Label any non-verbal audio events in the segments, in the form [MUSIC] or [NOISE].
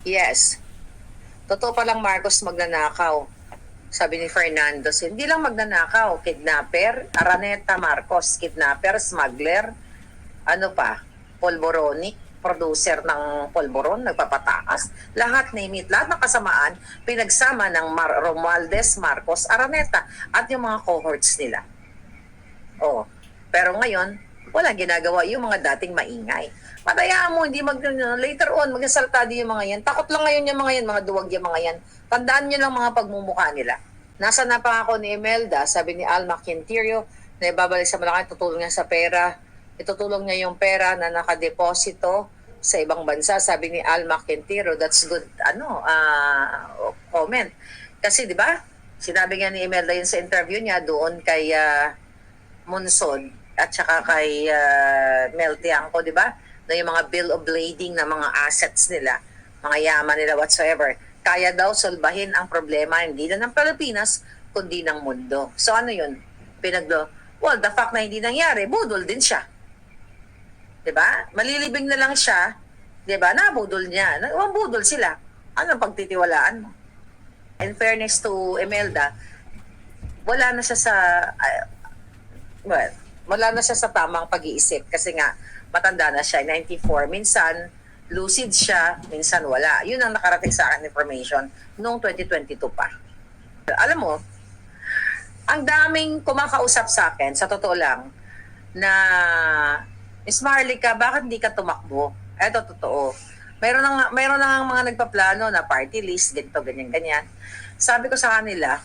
Yes. Totoo palang Marcos magnanakaw. Sabi ni Fernando, hindi lang magnanakaw, kidnapper, Araneta Marcos, kidnapper, smuggler, ano pa, polboronic, producer ng polboron, nagpapatakas. Lahat name it, lahat ng kasamaan, pinagsama ng Mar- Romualdez Marcos, Araneta, at yung mga cohorts nila. Oh. Pero ngayon, wala ginagawa yung mga dating maingay. Patayaan mo, hindi mag, later on, magsasalta din yung mga yan. Takot lang ngayon yung mga yan, mga duwag yung mga yan. Tandaan nyo lang mga pagmumukha nila. Nasa na pa ako ni Imelda, sabi ni Alma Quintirio, na ibabalik sa Malacanang, tutulong niya sa pera. Itutulong niya yung pera na nakadeposito sa ibang bansa. Sabi ni Alma Quintero, that's good, ano, ah, comment. Kasi, di ba, sinabi nga ni Imelda yun sa interview niya doon kay ah, Monson at saka kay uh, Mel Tiangco, di ba? Na yung mga bill of lading na mga assets nila, mga yaman nila whatsoever, kaya daw solbahin ang problema hindi na ng Pilipinas, kundi ng mundo. So ano yun? Pinagdo, well, the fact na hindi nangyari, budol din siya. Di ba? Malilibing na lang siya, di ba? Nabudol niya. Nabudol sila. Ano ang pagtitiwalaan mo? In fairness to Imelda, wala na siya sa ah, well, wala na siya sa tamang pag-iisip kasi nga matanda na siya, 94. Minsan, lucid siya, minsan wala. Yun ang nakarating sa akin information noong 2022 pa. Alam mo, ang daming kumakausap sa akin, sa totoo lang, na Miss Marlica, bakit hindi ka tumakbo? Eto, totoo. Mayroon na, nga- mayroon na nga mga nagpaplano na party list, ganito, ganyan, ganyan. Sabi ko sa kanila,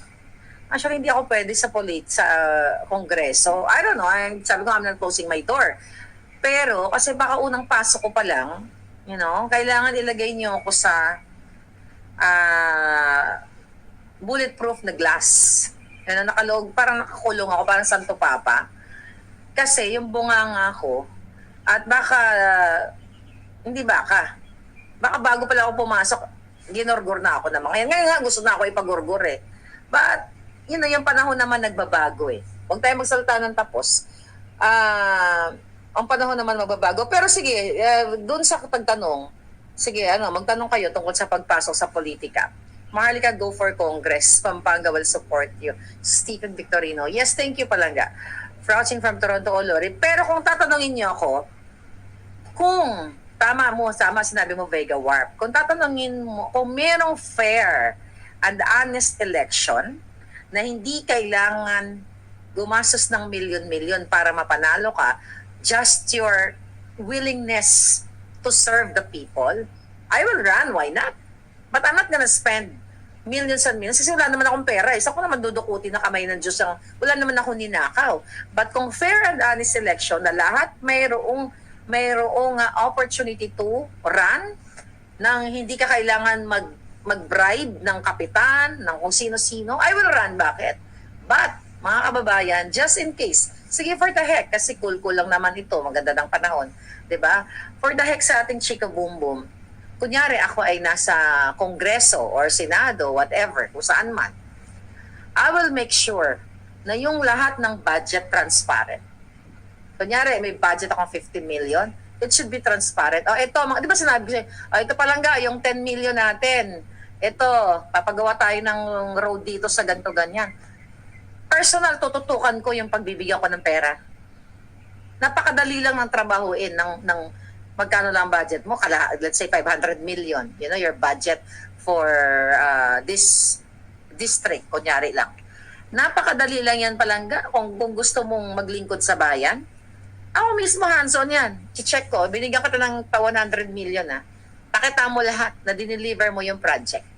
Actually, hindi ako pwede sa polit sa uh, kongreso. I don't know. I'm, sabi ko, I'm not closing my door. Pero, kasi baka unang pasok ko pa lang, you know, kailangan ilagay niyo ako sa ah, bulletproof na glass. Yan, nakalog, parang nakakulong ako, parang Santo Papa. Kasi yung bunganga ko, at baka, hindi baka, baka bago pala ako pumasok, ginorgor na ako ng mga yan. Ngayon nga, gusto na ako ipagorgor eh. But, yun na yung panahon naman nagbabago eh. Huwag tayo magsalita ng tapos. Ah, ang panahon naman magbabago. Pero sige, uh, doon sa pagtanong, sige, ano, magtanong kayo tungkol sa pagpasok sa politika. Mahalika, go for Congress. Pampanga will support you. Stephen Victorino. Yes, thank you palangga. Crouching from Toronto, Olori. Pero kung tatanungin niyo ako, kung tama mo, sama sinabi mo Vega Warp, kung tatanungin mo, kung merong fair and honest election na hindi kailangan gumastos ng milyon-milyon para mapanalo ka, just your willingness to serve the people, I will run, why not? But I'm not gonna spend millions and millions kasi wala naman akong pera. Isa ko naman dudukutin na kamay ng Diyos ang wala naman ako ninakaw. But kung fair and honest election na lahat mayroong mayroong uh, opportunity to run nang hindi ka kailangan mag mag-bribe ng kapitan, ng kung sino-sino, I will run. Bakit? But, mga kababayan, just in case, sige for the heck, kasi cool-cool lang naman ito, maganda ng panahon, ba? For the heck sa ating chika boom boom, kunyari ako ay nasa kongreso or senado, whatever, kung saan man, I will make sure na yung lahat ng budget transparent. Kunyari, may budget akong 50 million, it should be transparent. Oh, ito, di ba sinabi oh, ito palangga, yung 10 million natin, ito, papagawa tayo ng road dito sa ganto ganyan. Personal, tututukan ko yung pagbibigyan ko ng pera. Napakadali lang ng trabahuin ng, ng magkano lang budget mo, kala, let's say 500 million, you know, your budget for uh, this district, kunyari lang. Napakadali lang yan palangga kung, kung gusto mong maglingkod sa bayan. Ako mismo hands-on yan. I-check ko, binigyan ka ng pa 100 million ha. Pakita mo lahat na dineliver mo yung project.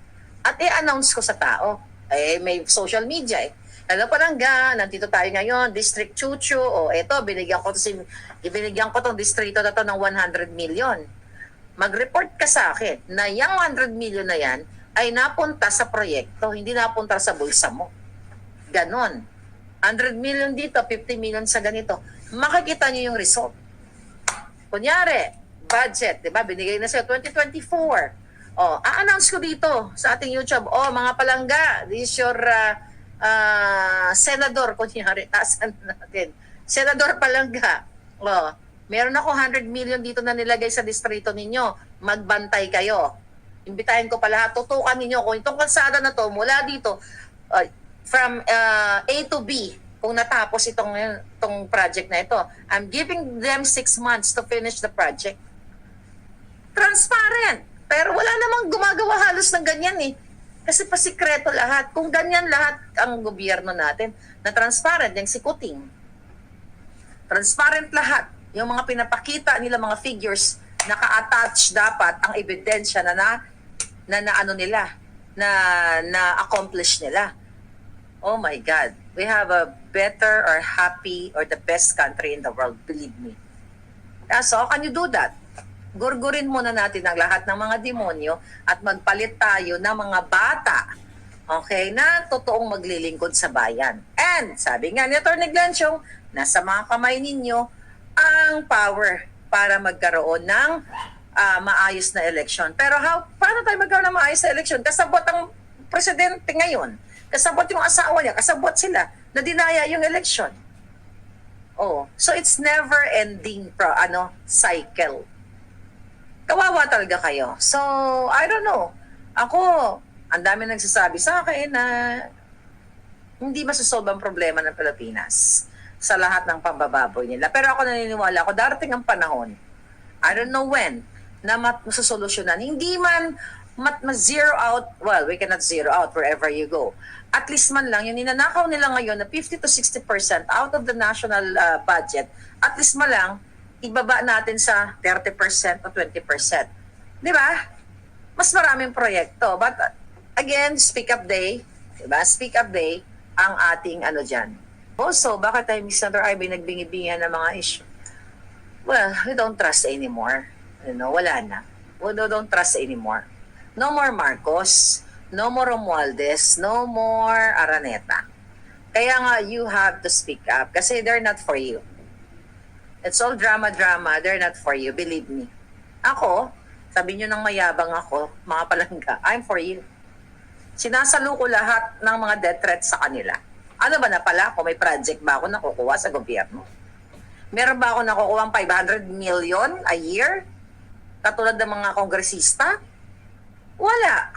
At i-announce ko sa tao. Eh, may social media eh. Hello palangga, nandito tayo ngayon, District Chuchu, o eto, binigyan ko to si, ibinigyan ko tong distrito na to ng 100 million. Mag-report ka sa akin na yung 100 million na yan ay napunta sa proyekto, hindi napunta sa bulsa mo. Ganon. 100 million dito, 50 million sa ganito. Makikita niyo yung result. Kunyari, budget, di ba? Binigay na sa'yo 2024. Oh, a-announce ko dito sa ating YouTube. Oh, mga palangga, this is your uh, uh, senador, kunyari, [LAUGHS] taasan natin. Senador palangga. Oh, meron ako 100 million dito na nilagay sa distrito ninyo. Magbantay kayo. imbitahin ko pa lahat, tutukan ninyo kung itong kalsada na to, mula dito, uh, from uh, A to B, kung natapos itong, itong project na ito, I'm giving them six months to finish the project. Transparent. Pero wala namang gumagawa halos ng ganyan eh. Kasi pasikreto lahat. Kung ganyan lahat ang gobyerno natin, na transparent, yung sikuting. Transparent lahat. Yung mga pinapakita nila mga figures, naka-attach dapat ang ebidensya na na, na, na ano nila, na na-accomplish nila. Oh my God. We have a better or happy or the best country in the world, believe me. Ah, So, can you do that? Gurgurin muna natin ang lahat ng mga demonyo at magpalit tayo ng mga bata okay, na totoong maglilingkod sa bayan. And sabi nga ni Atty. Glenchong, nasa mga kamay ninyo ang power para magkaroon ng ah, maayos na eleksyon. Pero how, paano tayo magkaroon ng maayos na eleksyon? Kasabot ang presidente ngayon. Kasabot yung asawa niya. Kasabot sila na dinaya yung eleksyon. Oh, so it's never ending pro ano cycle. Kawawa talaga kayo. So, I don't know. Ako, ang dami nagsasabi sa akin na hindi masasolve ang problema ng Pilipinas sa lahat ng pambababoy nila. Pero ako naniniwala ako, darating ang panahon, I don't know when, na masasolusyonan. Hindi man mat ma-zero out, well, we cannot zero out wherever you go. At least man lang, yung ninanakaw nila ngayon na 50 to 60% out of the national uh, budget, at least man lang, ibaba natin sa 30% o 20%. Di ba? Mas maraming proyekto. But again, speak up day, di ba? Speak up day ang ating ano dyan. Also, bakit tayo, Miss Senator Ivy, nagbingi-bingihan ng mga issue? Well, we don't trust anymore. You know, wala na. We don't trust anymore. No more Marcos. No more Romualdez. No more Araneta. Kaya nga, you have to speak up kasi they're not for you. It's all drama-drama. They're not for you. Believe me. Ako, sabi nyo nang mayabang ako, [LAUGHS] mga palangga, I'm for you. Sinasalo ko lahat ng mga death threats sa kanila. Ano ba na pala kung may project ba ako nakukuha sa gobyerno? Meron ba ako nakukuha 500 million a year? Katulad ng mga kongresista? Wala.